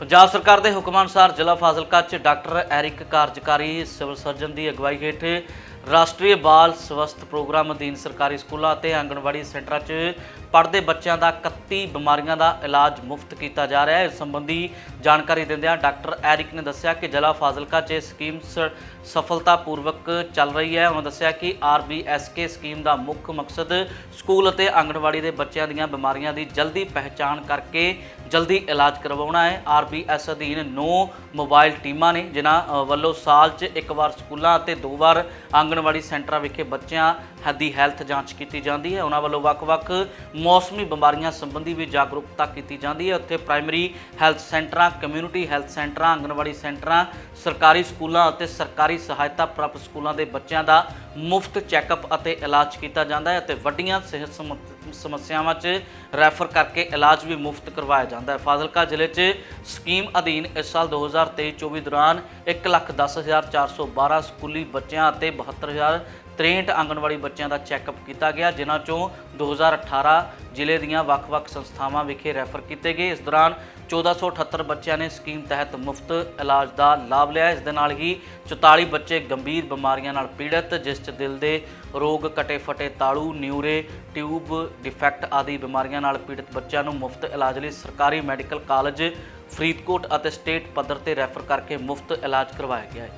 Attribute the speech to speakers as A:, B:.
A: ਪੰਜਾਬ ਸਰਕਾਰ ਦੇ ਹੁਕਮ ਅਨੁਸਾਰ ਜ਼ਿਲ੍ਹਾ ਫਾਜ਼ਿਲਕਾ 'ਚ ਡਾਕਟਰ ਐਰਿਕ ਕਾਰਜਕਾਰੀ ਸਿਵਲ ਸਰਜਨ ਦੀ ਅਗਵਾਈ ਹੇਠ ਰਾਸ਼ਟਰੀ ਬਾਲ ਸਵਸਥ ਪ੍ਰੋਗਰਾਮ ਅਧੀਨ ਸਰਕਾਰੀ ਸਕੂਲਾਂ ਅਤੇ ਆਂਗਣਵਾੜੀ ਸੈਂਟਰਾਂ 'ਚ ਪੜ੍ਹਦੇ ਬੱਚਿਆਂ ਦਾ 31 ਬਿਮਾਰੀਆਂ ਦਾ ਇਲਾਜ ਮੁਫਤ ਕੀਤਾ ਜਾ ਰਿਹਾ ਹੈ। ਇਸ ਸੰਬੰਧੀ ਜਾਣਕਾਰੀ ਦਿੰਦਿਆਂ ਡਾਕਟਰ ਐਰਿਕ ਨੇ ਦੱਸਿਆ ਕਿ ਜ਼ਿਲ੍ਹਾ ਫਾਜ਼ਿਲਕਾ 'ਚ ਇਹ ਸਕੀਮ ਸ- ਸਫਲਤਾਪੂਰਵਕ ਚੱਲ ਰਹੀ ਹੈ। ਉਹਨਾਂ ਦੱਸਿਆ ਕਿ ਆਰਬੀਐਸਕੇ ਸਕੀਮ ਦਾ ਮੁੱਖ ਮਕਸਦ ਸਕੂਲ ਅਤੇ ਆਂਗਣਵਾੜੀ ਦੇ ਬੱਚਿਆਂ ਦੀਆਂ ਬਿਮਾਰੀਆਂ ਦੀ ਜਲਦੀ ਪਹਿਚਾਣ ਕਰਕੇ ਜਲਦੀ ਇਲਾਜ ਕਰਵਾਉਣਾ ਹੈ। ਆਰਬੀਐਸ ਅਧੀਨ 9 ਮੋਬਾਈਲ ਟੀਮਾਂ ਨੇ, ਜਿਨ੍ਹਾਂ ਵੱਲੋਂ ਸਾਲ 'ਚ ਇੱਕ ਵਾਰ ਸਕੂਲਾਂ ਅਤੇ ਦੋ ਵਾਰ ਆਂਗਣਵਾੜੀ ਸੈਂਟਰਾਂ ਵਿਖੇ ਬੱਚਿਆਂ ਦੀ ਹੈਲਥ ਜਾਂਚ ਕੀਤੀ ਜਾਂਦੀ ਹੈ। ਉਹਨਾਂ ਵੱਲੋਂ ਵੱਖ-ਵੱਖ ਮੌਸਮੀ ਬਿਮਾਰੀਆਂ ਸੰਬੰਧੀ ਵੀ ਜਾਗਰੂਕਤਾ ਕੀਤੀ ਜਾਂਦੀ ਹੈ। ਉੱਥੇ ਪ੍ਰਾਇਮਰੀ ਹੈਲਥ ਸੈਂਟਰਾਂ ਕਮਿਊਨਿਟੀ ਹੈਲਥ ਸੈਂਟਰਾਂ ਆਂਗਣਵਾੜੀ ਸੈਂਟਰਾਂ ਸਰਕਾਰੀ ਸਕੂਲਾਂ ਅਤੇ ਸਰਕਾਰੀ ਸਹਾਇਤਾ ਪ੍ਰਾਪਤ ਸਕੂਲਾਂ ਦੇ ਬੱਚਿਆਂ ਦਾ ਮੁਫਤ ਚੈੱਕਅਪ ਅਤੇ ਇਲਾਜ ਕੀਤਾ ਜਾਂਦਾ ਹੈ ਅਤੇ ਵੱਡੀਆਂ ਸਿਹਤ ਸਮ- ਸਮੱਸਿਆਵਾਂ 'ਚ ਰੈਫਰ ਕਰਕੇ ਇਲਾਜ ਵੀ ਮੁਫਤ ਕਰਵਾਇਆ ਜਾਂਦਾ ਹੈ। ਫਾਜ਼ਿਲਕਾ ਜ਼ਿਲ੍ਹੇ 'ਚ ਸਕੀਮ ਅਧੀਨ ਇਸ ਸਾਲ 2023-24 ਦੌਰਾਨ 110412 ਸਕੂਲੀ ਬੱਚਿਆਂ ਅਤੇ 72063 ਆਂਗਣਵਾੜੀ ਬੱਚਿਆਂ ਦਾ ਚੈੱਕਅਪ ਕੀਤਾ ਗਿਆ, ਜਿਨ੍ਹਾਂ ਚੋਂ 2018 ਜ਼ਿਲ੍ਹੇ ਦੀਆਂ ਵੱਖ-ਵੱਖ ਸੰਸਥਾਵਾਂ ਵਿਖੇ ਰੈਫਰ ਕੀਤੇ ਗਏ। ਇਸ ਦੌਰਾਨ 1478 ਬੱਚਿਆਂ ਨੇ ਸਕੀਮ ਤਹਿਤ ਮੁਫਤ ਇਲਾਜ ਦਾ ਲਾਭ ਲਿਆ। ਇਸ ਦੇ ਨਾਲ ਹੀ 44 ਬੱਚੇ ਗੰਭੀਰ ਬਿਮਾਰੀਆਂ ਨਾਲ ਪੀੜਤ, ਜਿਸ 'ਚ ਦਿਲ ਦੇ ਰੋਗ ਕਟੇ ਫਟੇ ਤਾਲੂ ਨਿਊਰੇ, ਟਿਊਬ ਡਿਫੈਕਟ ਆਦਿ ਬਿਮਾਰੀਆਂ ਨਾਲ ਪੀੜਤ ਬੱਚਿਆਂ ਨੂੰ ਮੁਫਤ ਇਲਾਜ ਲਈ ਸਰਕਾਰੀ ਮੈਡੀਕਲ ਕਾਲਜ ਫਰੀਦਕੋਟ ਅਤੇ ਸਟੇਟ ਪੱਧਰ ਤੇ ਰੈਫਰ ਕਰਕੇ ਮੁਫਤ ਇਲਾਜ ਕਰਵਾਇਆ ਗਿਆ ਹੈ।